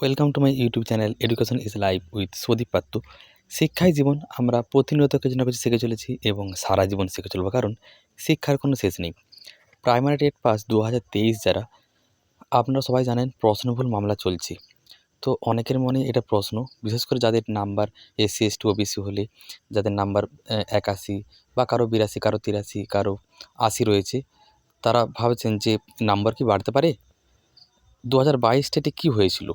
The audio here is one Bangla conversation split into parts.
Welcome to my YouTube channel education is life with Sudip Patra শিক্ষাই জীবন, আমরা প্রতিনিয়ত কিছু না কিছু শিখে চলেছি এবং সারা জীবন শিখে চলবো, কারণ শিক্ষার কোনো শেষ নেই। প্রাইমারি টেট পাস দু হাজার তেইশ যারা, আপনারা সবাই জানেন প্রশ্নভুল মামলা চলছে। তো অনেকের মনে এটা প্রশ্ন, বিশেষ করে যাদের নাম্বার এসসি, এসটি, ওবিসি হলে, যাদের নাম্বার একাশি বা কারও বিরাশি, কারও তিরাশি, কারও আশি রয়েছে, তারা ভাবছেন যে নাম্বার কি বাড়তে পারে? দু হাজার বাইশ টেটে কী হয়েছিল?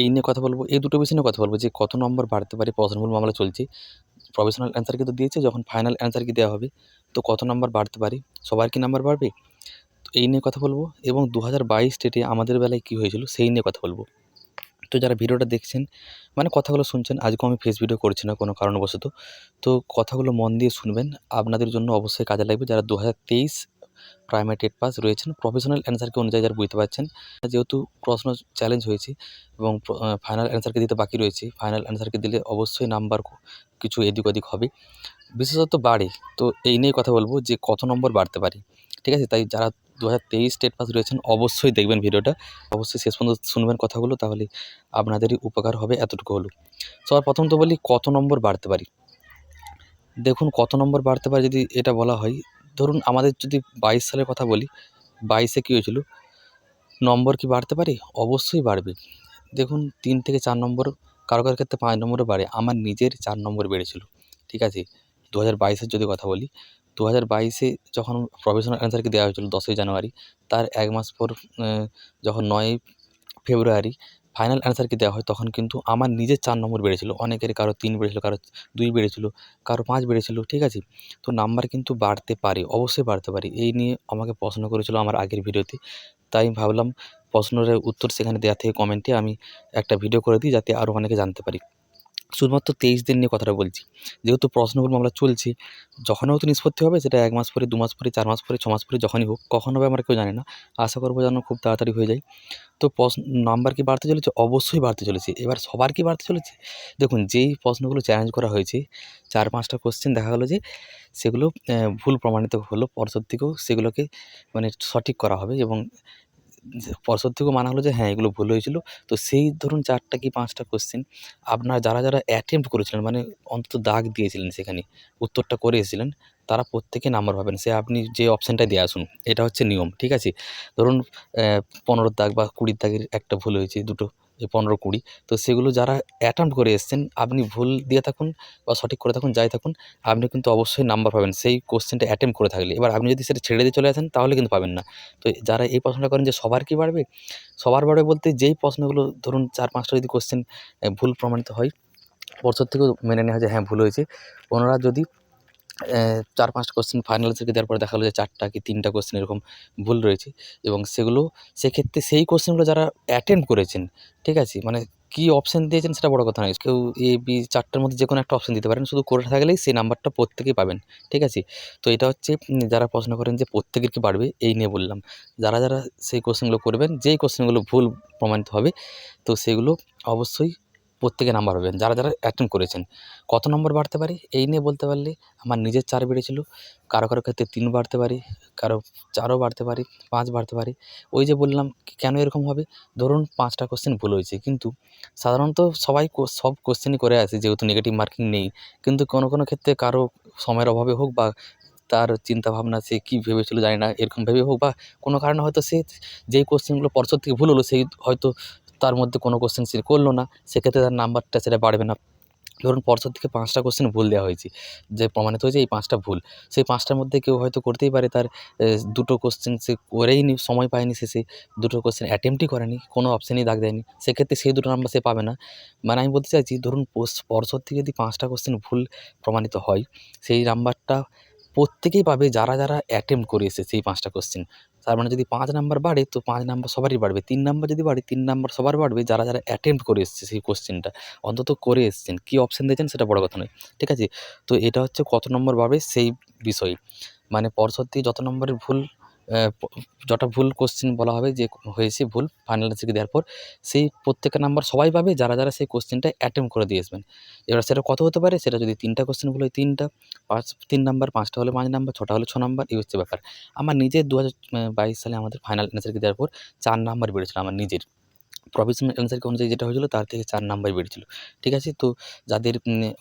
এই নিয়ে কথা বলব, এই দুটো বিষয় নিয়ে কথা বলব, যে কত নম্বর বাড়তে পারে প্রশ্নমূল মামলা চলছে। প্রফেশনাল অ্যান্সার কিন্তু দিয়েছে, যখন ফাইনাল অ্যান্সার কি দেওয়া হবে, তো কত নাম্বার বাড়তে পারে, সবার কি নাম্বার বাড়বে? তো এই নিয়ে কথা বলব, এবং দু হাজার বাইশ স্টেটে আমাদের বেলায় কী হয়েছিল, সেই নিয়ে কথা বলব। তো যারা ভিডিওটা দেখছেন মানে কথাগুলো শুনছেন, আজকেও আমি ফেস ভিডিও করছি না কোনো কারণবশত, তো কথাগুলো মন দিয়ে শুনবেন, আপনাদের জন্য অবশ্যই কাজে লাগবে। যারা দু হাজার তেইশ প্রাইমারি টেট পাস রয়েছেন। প্রফেশনাল অ্যান্সারকে অনুযায়ী যারা বুঝতে পারছেন। যেহেতু প্রশ্ন চ্যালেঞ্জ হয়েছে এবং ফাইনাল অ্যান্সারকে দিতে বাকি রয়েছে ফাইনাল অ্যান্সারকে দিলে অবশ্যই নাম্বার কিছু এদিক ওদিক হবে। বিশেষত বাড়ে, তো এই নিয়ে কথা বলব যে কত নম্বর বাড়তে পারে, ঠিক আছে? তাই যারা দু হাজার তেইশ স্টেট পাস রয়েছেন, অবশ্যই দেখবেন ভিডিওটা। অবশ্যই শেষ পর্যন্ত শুনবেন কথাগুলো, তাহলে আপনাদেরই উপকার হবে এতটুকু হলো। সবার প্রথম তো বলি, কত নম্বর বাড়তে পারি? দেখুন, কত নম্বর বাড়তে পারে যদি এটা বলা হয় ধরুন আমাদের যদি বাইশ সালের কথা বলি, বাইশে কী হয়েছিল? নম্বর কি বাড়তে পারে? অবশ্যই বাড়বে। দেখুন, তিন থেকে চার নম্বর কারও কারও ক্ষেত্রে পাঁচ নম্বরও বাড়ে। আমার নিজের চার নম্বর বেড়েছিল, ঠিক আছে? দু হাজার বাইশের যদি কথা বলি দু হাজার বাইশে যখন প্রফেশনাল অ্যান্সারকে দেওয়া হয়েছিল দশই জানুয়ারি, তার এক মাস পর যখন নয়ই ফেব্রুয়ারি ফাইনাল অ্যান্সারকে দেওয়া হয়? তখন কিন্তু আমার নিজের চার নম্বর বেড়েছিল। অনেকের কারও তিন বেড়েছিল, কারও দুই বেড়েছিল, কারও পাঁচ বেড়েছিল, ঠিক আছে? তো নাম্বার কিন্তু বাড়তে পারে, অবশ্যই বাড়তে পারে। এই নিয়ে আমাকে প্রশ্ন করেছিল আমার আগের ভিডিওতে। তাই ভাবলাম প্রশ্নের উত্তর সেখানে দেওয়া থেকে কমেন্টে আমি একটা ভিডিও করে দিই, যাতে আরও অনেকে জানতে পারি। শুধুমাত্র তেইশ দিন নিয়ে কথাটা বলছি। যেহেতু প্রশ্নগুলো মামলা চলছে যখন হয়তো নিষ্পত্তি হবে সেটা এক মাস পরে, দু মাস পরে, চার মাস পরে, ছ মাস পরে যখনই হোক, কখন হবে আমরা কেউ জানি না। আশা করব যেন খুব তাড়াতাড়ি হয়ে যায়। তো প্রশ্ন নাম্বার কি বাড়তে চলেছে? অবশ্যই বাড়তে চলেছে। এবার সবার কি বাড়তে চলেছে? দেখুন, যেই প্রশ্নগুলো চ্যালেঞ্জ করা হয়েছে, চার পাঁচটা কোশ্চেন দেখা গেলো যে সেগুলো ভুল প্রমাণিত হলো পর্ষদ থেকেও সেগুলোকে মানে সঠিক করা হবে এবং পর্ষদ থেকেও মানা হলো যে হ্যাঁ এগুলো ভুল হয়েছিল। তো সেই ধরুন চারটা কি পাঁচটা কোশ্চেন আপনার যারা যারা অ্যাটেম্প্ট করেছিলেন মানে অন্তত দাগ দিয়েছিলেন সেখানে, উত্তরটা করে এসেছিলেন, তারা প্রত্যেকে নাম্বার পাবেন। সে আপনি যে অপশানটা দিয়ে আসুন, এটা হচ্ছে নিয়ম, ঠিক আছে? ধরুন পনেরোর দাগ বা কুড়ির দাগের একটা ভুল হয়েছে, দুটো পনেরো কুড়ি। তো সেগুলো যারা অ্যাটেম্প্ট করে এসছেন, আপনি ভুল দিয়ে থাকুন বা সঠিক করে থাকুন, যাই থাকুন, আপনি কিন্তু অবশ্যই নাম্বার পাবেন। সেই কোশ্চেনটা অ্যাটেম্প করে থাকলে। এবার আপনি যদি সেটা ছেড়ে দিয়ে চলে আসেন, তাহলে কিন্তু পাবেন না। তো যারা এই প্রশ্নটা করেন যে সবার কি বাড়বে? সবার বাড়বে বলতে যেই প্রশ্নগুলো ধরুন চার পাঁচটা যদি কোশ্চেন ভুল প্রমাণিত হয় পর্ষদ থেকেও মেনে নেওয়া হয় যে হ্যাঁ ভুল হয়েছে। ওনারা যদি চার পাঁচটা কোশ্চেন ফাইনাল থেকে দেওয়ার পরে দেখা গেলো যে চারটা কি তিনটা কোশ্চেন এরকম ভুল রয়েছে এবং সেগুলো, সেক্ষেত্রে সেই কোশ্চেনগুলো যারা অ্যাটেম্প করেছেন, ঠিক আছে? মানে কী অপশান দিয়েছেন সেটা বড় কথা নয়। কেউ এ বি চারটার মধ্যে যে কোনো একটা অপশান দিতে পারেন। শুধু করে থাকলেই সেই নাম্বারটা প্রত্যেকেই পাবেন, ঠিক আছে? তো এটা হচ্ছে যারা প্রশ্ন করেন যে প্রত্যেকের কি বাড়বে, এই নিয়ে বললাম। যারা যারা সেই কোশ্চেনগুলো করবেন, যেই কোশ্চেনগুলো ভুল প্রমাণিত হবে, তো সেগুলো অবশ্যই প্রত্যেকে নাম্বার পাবেন, যারা যারা অ্যাটেম্প করেছেন। কত নম্বর বাড়তে পারে? এই নিয়ে বলতে পারলে আমার নিজের চার বেড়েছিল, কারও কারও ক্ষেত্রে তিন বাড়তে পারি, কারও চারও বাড়তে পারে, পাঁচ বাড়তে পারে। ওই যে বললাম কেন এরকম হবে? ধরুন পাঁচটা কোশ্চেন ভুল হয়েছে, কিন্তু সাধারণত সবাই সব কোশ্চেনই করে আসে, যেহেতু নেগেটিভ মার্কিং নেই। কিন্তু কোনো কোনো ক্ষেত্রে কারও সময়ের অভাবে হোক বা তার চিন্তাভাবনা সে কী ভেবেছিল জানি না, এরকম ভেবে হোক বা কোনো কারণে হয়তো সে যেই কোশ্চেনগুলো পর্ষদ থেকে ভুল হলো, সেই হয়তো তার মধ্যে কোনো কোশ্চেন সে করল না। সেক্ষেত্রে তার নাম্বারটা সেটা বাড়বে না। ধরুন পর্ষদ থেকে পাঁচটা কোশ্চেন ভুল দেওয়া হয়েছে, যে প্রমাণিত হয়েছে এই পাঁচটা ভুল। সেই পাঁচটার মধ্যে কেউ হয়তো করতেই পারে তার দুটো কোশ্চেন সে করেই নি সময় পায়নি শেষে। দুটো কোশ্চেন অ্যাটেম্পটই করেনি, কোনো অপশানেই দাগ দেয়নি। সেক্ষেত্রে সেই দুটো নাম্বার সে পাবে না। মানে আমি বলতে চাইছি, ধরুন পর্ষদ থেকে যদি পাঁচটা কোশ্চেন ভুল প্রমাণিত হয়, সেই নাম্বারটা প্রত্যেকেই পাবে যারা যারা অ্যাটেম্প করে এসেছে সেই পাঁচটা কোশ্চেন তার মানে যদি পাঁচ নাম্বার বাড়ে, তো পাঁচ নাম্বার সবারই বাড়বে। তিন নাম্বার যদি বাড়ে, তিন নাম্বার সবার বাড়বে, যারা যারা অ্যাটেম্প করে এসছে সেই কোশ্চেনটা অন্তত করে এসছেন। কী অপশান দিয়েছেন সেটা বড় কথা নয়, ঠিক আছে? তো এটা হচ্ছে কত নম্বর বাড়বে সেই বিষয়। মানে দিয়ে যত নম্বরের ভুল যটা ভুল কোশ্চেন বলা হবে যে হয়েছে ভুল ফাইনাল থেকে দেওয়ার পর সেই প্রত্যেকটা নাম্বার সবাই পাবে, যারা যারা সেই কোশ্চেনটা অ্যাটেম্প করে দিয়ে আসবেন। এবার সেটা কত হতে পারে? সেটা যদি তিনটা কোশ্চেন ভুল হয়, তিনটা, পাঁচ, তিন নাম্বার পাঁচটা হলে পাঁচ নাম্বার ছটা হলে ছ নাম্বার এই হচ্ছে ব্যাপার। আমার নিজের দু হাজার বাইশ সালে আমাদের ফাইনাল অ্যান্সারকে দেওয়ার পর চার নাম্বার বেড়েছিল, আমার নিজের। প্রভিশনাল অ্যান্সার অনুযায়ী যেটা হয়েছিলো, তার থেকে চার নাম্বার বেড়েছিলো ঠিক আছে? তো যাদের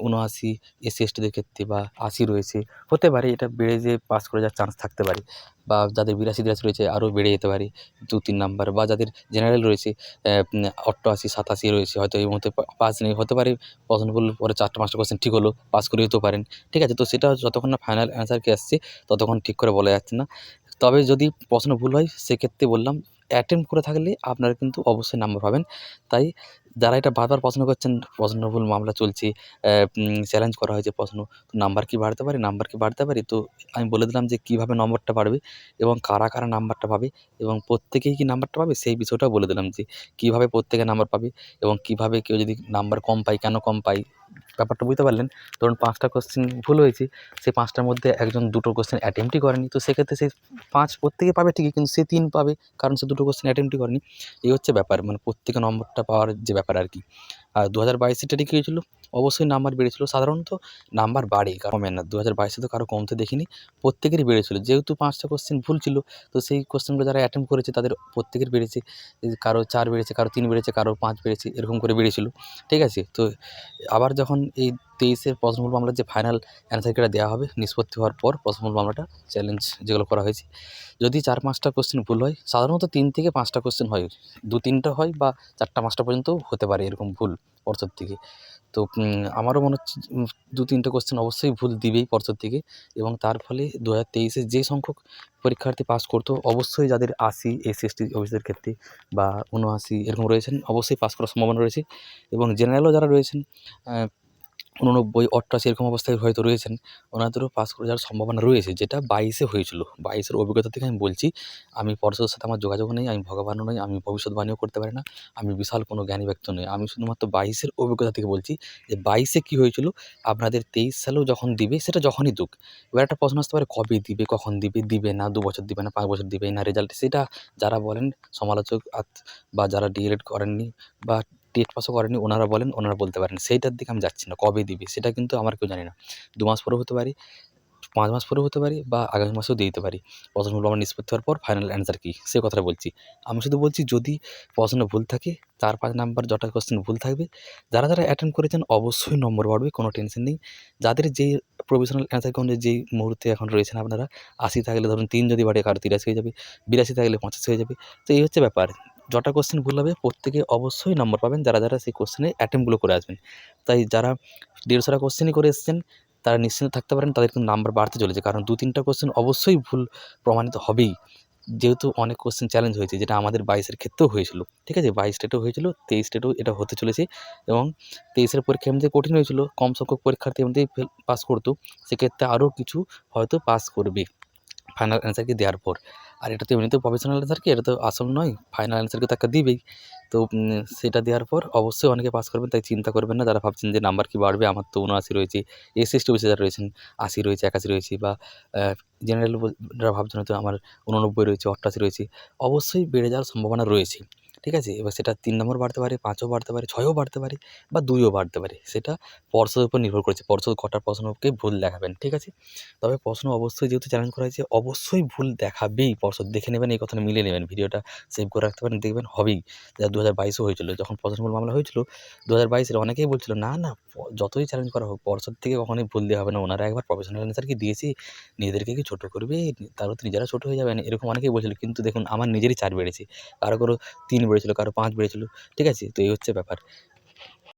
উনআশি এসসি এসটিদের ক্ষেত্রে বা আশি রয়েছে, হতে পারে এটা বেড়ে যেয়ে পাস করে যাওয়ার চান্স থাকতে পারে বা যাদের বিরাশি তিরাশি রয়েছে আরও বেড়ে যেতে পারে দু তিন নাম্বার বা যাদের জেনারেল রয়েছে অষ্টআশি সাতাশি রয়েছে, হয়তো এই মুহূর্তে পাস নেই, হতে পারে প্রশ্ন ভুল পরে চারটে পাঁচটা কোশ্চেন ঠিক হলো পাস করে যেতেও পারেন। ঠিক আছে? তো সেটা যতক্ষণ না ফাইনাল অ্যান্সার কি আসছে, ততক্ষণ ঠিক করে বলা যাচ্ছে না। তবে যদি প্রশ্ন ভুল হয়, সেক্ষেত্রে বললাম অ্যাটেম্প্ট করে থাকলে আপনারা কিন্তু অবশ্যই নাম্বার পাবেন। তাই যারা এটা বারবার প্রশ্ন করছেন প্রশ্ন ভুল মামলা চলছে চ্যালেঞ্জ করা হয়েছে প্রশ্ন, তো নাম্বার কি বাড়তে পারে নাম্বার কি বাড়তে পারে, তো আমি বলে দিলাম যে কীভাবে নম্বরটা বাড়বে এবং কারা কারা নাম্বারটা পাবে এবং প্রত্যেকেই কি নাম্বারটা পাবে, সেই বিষয়টাও বলে দিলাম যে কীভাবে প্রত্যেকে নাম্বার পাবে এবং কীভাবে কেউ যদি নাম্বার কম পায়, কেন কম পায় ব্যাপারটা বুঝতে পারলেন? ধরুন পাঁচটা কোশ্চেন ভুল হয়েছে, সেই পাঁচটার মধ্যে একজন দুটো কোশ্চেন অ্যাটেম্পটই করেনি। তো সেক্ষেত্রে সে পাঁচ প্রত্যেকে পাবে ঠিকই, কিন্তু সে তিন পাবে, কারণ সে দুটো কোশ্চেন অ্যাটেম্পটই করেনি। এই হচ্ছে ব্যাপার মানে প্রত্যেকে নম্বরটা পাওয়ার যে ব্যাপার আর কি। আর দু হাজার বাইশে কী হয়েছিলো অবশ্যই নাম্বার বেড়েছিলো। সাধারণত নাম্বার বাড়ে কমে না। দু হাজার বাইশে তো কারও কমতে দেখিনি, প্রত্যেকেরই বেড়েছিলো। যেহেতু পাঁচটা কোশ্চেন ভুল ছিল, তো সেই কোশ্চেনগুলো যারা অ্যাটেম্প করেছে, তাদের প্রত্যেকের বেড়েছে। কারও চার বেড়েছে, কারও তিন বেড়েছে, কারও পাঁচ বেড়েছে, এরকম করে বেড়েছিল। ঠিক আছে? তো আবার যখন এই তেইশের প্রশ্নমূল মামলার যে ফাইনাল অ্যান্সার কিটা দেওয়া হবে, নিষ্পত্তি হওয়ার পর প্রশ্নমূল মামলাটা চ্যালেঞ্জ যেগুলো করা হয়েছে। যদি চার পাঁচটা কোশ্চেন ভুল হয়, সাধারণত তিন থেকে পাঁচটা কোশ্চেন হয়। দু তিনটা হয় বা চারটা পাঁচটা পর্যন্তও হতে পারে এরকম ভুল পর্ষদ থেকে। তো আমারও মনে হচ্ছে দু তিনটে কোশ্চেন অবশ্যই ভুল দিবেই পর্ষদ থেকে এবং তার ফলে দু হাজার তেইশে যে সংখ্যক পরীক্ষার্থী পাস করতো, অবশ্যই যাদের আশি এসসি এসটি অফিসের ক্ষেত্রে বা উনআশি এরকম রয়েছেন, অবশ্যই পাস করার সম্ভাবনা রয়েছে এবং জেনারেলও যারা রয়েছেন উননব্বই অষ্টআশি এরকম অবস্থায় হয়তো রয়েছেন, ওনাদেরও পাস করে যাওয়ার সম্ভাবনা রয়েছে। যেটা বাইশে হয়েছিল, বাইশের অভিজ্ঞতা থেকে আমি বলছি, আমি পর্ষদের সাথে আমার যোগাযোগ নেই, আমি ভগবানও নই, আমি ভবিষ্যৎবাণীও করতে পারি না, আমি বিশাল কোনো জ্ঞানী ব্যক্তি নই। আমি শুধুমাত্র বাইশের অভিজ্ঞতা থেকে বলছি যে বাইশে কী হয়েছিল, আপনাদের তেইশ সালেও যখন দিবে, সেটা যখনই দুক। এবার একটা প্রশ্ন আসতে পারে, কবে দিবে, কখন দিবে দিবে না, দু বছর দিবে না, পাঁচ বছর দিবে না রেজাল্ট সেটা যারা বলেন সমালোচক বা যারা ডিএলএড করেননি বা টেট পাসও করেনি, ওনারা বলেন, ওনারা বলতে পারেন। সেইটার দিকে আমি যাচ্ছি না, কবে দিবে, সেটা কিন্তু আমার কেউ জানি না। দু মাস পরেও হতে পারে, পাঁচ মাস পরেও হতে পারি বা আগামী মাসেও দিয়ে দিতে পারি। প্রশ্নগুলো আমার নিষ্পত্তি হওয়ার পর ফাইনাল অ্যান্সার কী? সে কথাটা বলছি। আমি শুধু বলছি, যদি প্রশ্ন ভুল থাকে, চার পাঁচ নাম্বার যটা কোশ্চেন ভুল থাকবে, যারা যারা অ্যাটেন্ড করেছেন, অবশ্যই নম্বর বাড়বে, কোনো টেনশন নেই। যাদের যেই প্রভিশনাল অ্যান্সার অনুযায়ী যেই মুহূর্তে এখন রয়েছেন আপনারা, আশি থাকলে ধরুন তিন যদি বাড়ে, কারও তিরাশি হয়ে যাবে, বিরাশি থাকলে পঁচাশি হয়ে যাবে। তো এই হচ্ছে ব্যাপার। যটা কোশ্চেন ভুল হবে, প্রত্যেকে অবশ্যই নম্বর পাবেন। যারা যারা সেই কোশ্চেনে অ্যাটেম্পগুলো করে আসবেন। তাই যারা দেড়শোটা কোশ্চেনই করে এসেছেন, তারা নিশ্চিন্ত থাকতে পারেন, তাদের কিন্তু নাম্বার বাড়তে চলেছে। কারণ দু, তিনটা কোশ্চেন অবশ্যই ভুল প্রমাণিত হবেই। যেহেতু অনেক কোশ্চেন চ্যালেঞ্জ হয়েছে, যেটা আমাদের বাইশের ক্ষেত্রেও হয়েছিল। ঠিক আছে? বাইশ স্টেটেও হয়েছিল, তেইশ স্টেটেও এটা হতে চলেছে। এবং তেইশের পরীক্ষা এমনিতে কঠিন হয়েছিল। কম সংখ্যক পরীক্ষার্থী এমনিতেই পাস করতো। সেক্ষেত্রে আরও কিছু হয়তো পাস করবে। ফাইনাল অ্যান্সারকে দেওয়ার পর। আর এটা তো এমনিতেও প্রফেশনাল অ্যান্সার কি? এটা তো আসল নয়। ফাইনাল অ্যান্সারকে তাকে দিবেই। তো সেটা দেওয়ার পর অবশ্যই অনেকে পাস করবেন, তাই চিন্তা করবেন না। তারা ভাবছেন যে নাম্বার কি বাড়বে, আমার তো উনআশি রয়েছে। এস এস টি যারা রয়েছেন, আশি রয়েছে, একাশি রয়েছে বা জেনারেল যারা ভাবছেন হয়তো আমার উননব্বই রয়েছে অষ্টাশি রয়েছে, অবশ্যই বেড়ে যাওয়ার সম্ভাবনা রয়েছে। ঠিক আছে? এবার সেটা তিন নম্বর বাড়তে পারে, পাঁচও বাড়তে পারে, ছয়ও বাড়তে পারে বা দুইও বাড়তে পারে। সেটা পর্ষদের উপর নির্ভর করছে। পর্ষদ কটা প্রশ্নকে ভুল দেখাবেন, ঠিক আছে? তবে প্রশ্ন অবশ্যই যেহেতু চ্যালেঞ্জ করা হয়েছে, অবশ্যই ভুল দেখাবেই পর্ষদ দেখে নেবেন, এই কথাটা মিলিয়ে নেবেন। ভিডিওটা সেভ করে রাখতে পারেন, দেখবেন হবেই। যা দু হাজার বাইশেও হয়েছিল, যখন প্রশ্নমূল মামলা হয়েছিল দু হাজার বাইশের অনেকেই বলছিল, না না যতই চ্যালেঞ্জ করা হোক পর্ষদ থেকে কখনোই ভুল দেওয়া হবে না। ওনারা একবার প্রফেশনাল অ্যান্সার কি দিয়েছি? নিজেদেরকে কি ছোটো করবে? তারও তো নিজেরা ছোটো হয়ে যাবেন, এরকম অনেকেই বলছিল। কিন্তু দেখুন, আমার নিজেরই চার বেড়েছে। কারও কারও তিন বেড়েছিল কারও পাঁচ বেড়েছিল। ঠিক আছে? তো এই হচ্ছে ব্যাপার।